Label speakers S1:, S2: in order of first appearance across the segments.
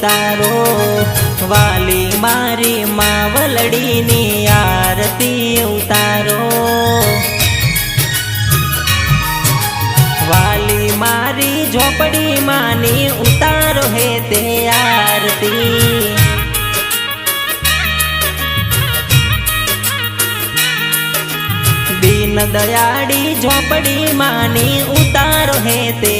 S1: આરતી વાલી મારી માવલડીની આરતી ઉતારો વાલી મારી ઝોપડી માની ઉતારો હે તે આરતી. દીન દયાળી ઝોપડી માની ઉતારો હે તે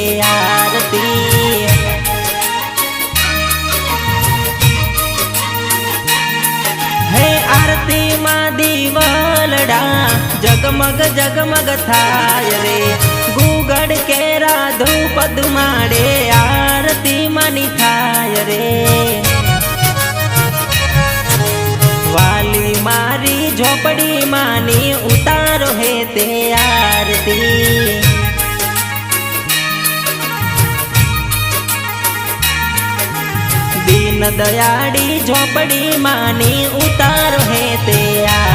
S1: જગમગ જગમગ થાય રે ગુગડ કેરા ધૂપ માડે આરતી મની થાય રે વાલી મારી ઝોપડી માની ઉતારો હે તે આરતી દીન દયાળી ઝોપડી માની ઉતારો હે તે આરતી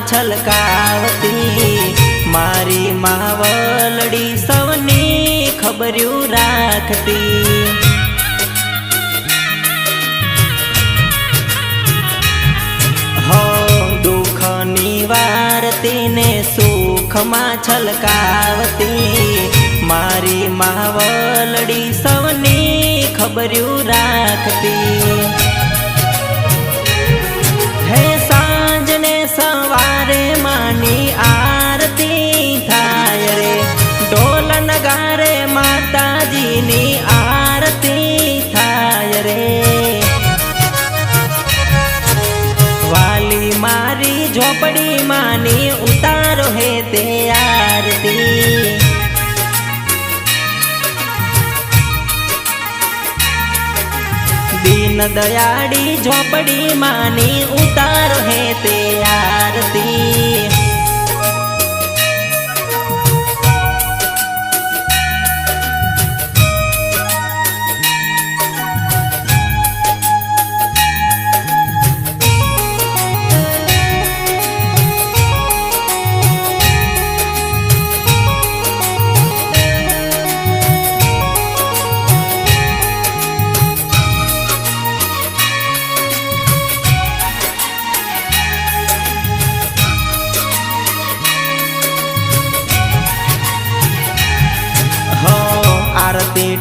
S1: છલકાવતી. મારી માવલડી સૌને ખબર્યું રાખતી. હો દુઃખ નિવારતી ને સુખમાં છલકાવતી. મારી માવલડી સૌને ખબર્યું રાખતી. ઝોપડી માની ઉતારો હે તે આરતી. દીન દયાળી ઝોપડી માની ઉતારો હે તે આરતી.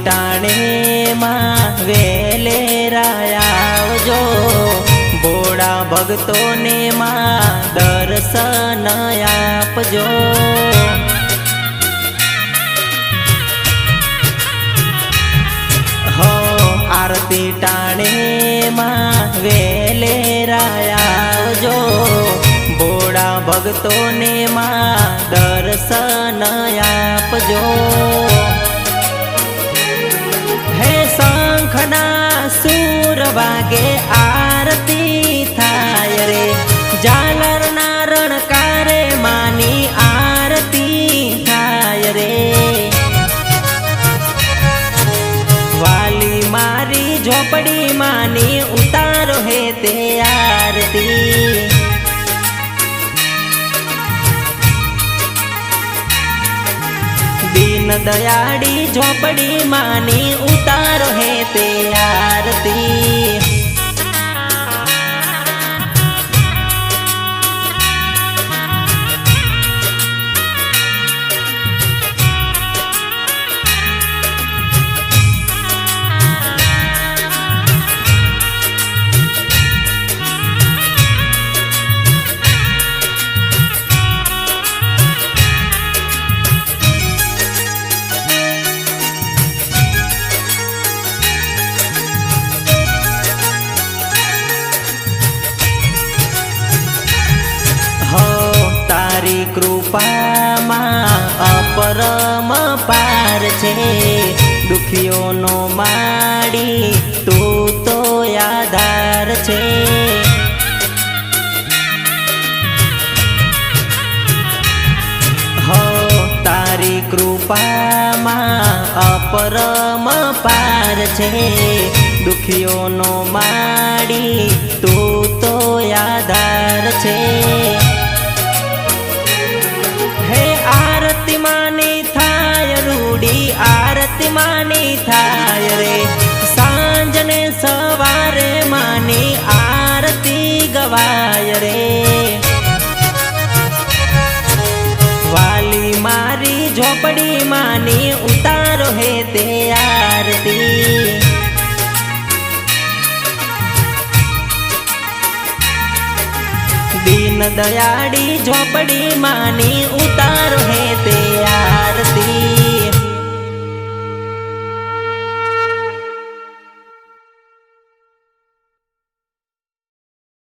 S1: આરતી ટાણે માં વેલે આવજો. બોડા ભક્તોને માં દર્શન આપજો. હો આરતી ટાણેમાં વેલે આવજો. બોડા ભક્તોને માં દર્શન આપજો. શંખના સૂર વાગે આરતી થાય રે જાલરના રણકારે માની આરતી થાય રે વાલી મારી ઝોપડી માની ઉતારો હે તે આરતી દીન દયાળી ઝોપડી માની ઉતારો હે તે આરતી કૃપામાં અપરમ પાર છે. દુખીઓનો માડી તું તો આધાર છે. હો, તારી કૃપામાં અપરમ પાર છે. દુખીઓનો માડી તું તો આધાર છે. માની થાય રે. સાંજ ને સવારે માની આરતી ગવાય રે. વાલી મારી ઝોપડી માની ઉતારો હે તે આરતી. દીન દયાળી ઝોપડી માની ઉતારો હે તે